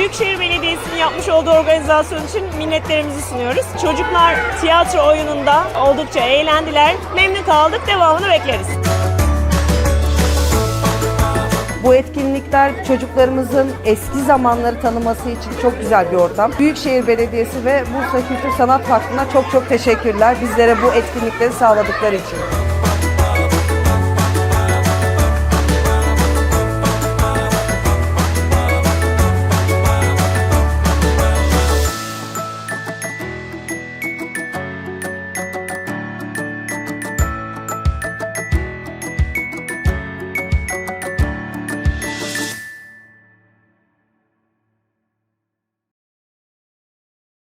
Büyükşehir Belediyesi'nin yapmış olduğu organizasyon için minnetlerimizi sunuyoruz. Çocuklar tiyatro oyununda oldukça eğlendiler. Memnun kaldık. Devamını bekleriz. Bu etkinlikler çocuklarımızın eski zamanları tanıması için çok güzel bir ortam. Büyükşehir Belediyesi ve Bursa Kültür Sanat Vakfı'na çok çok teşekkürler bizlere bu etkinlikleri sağladıkları için.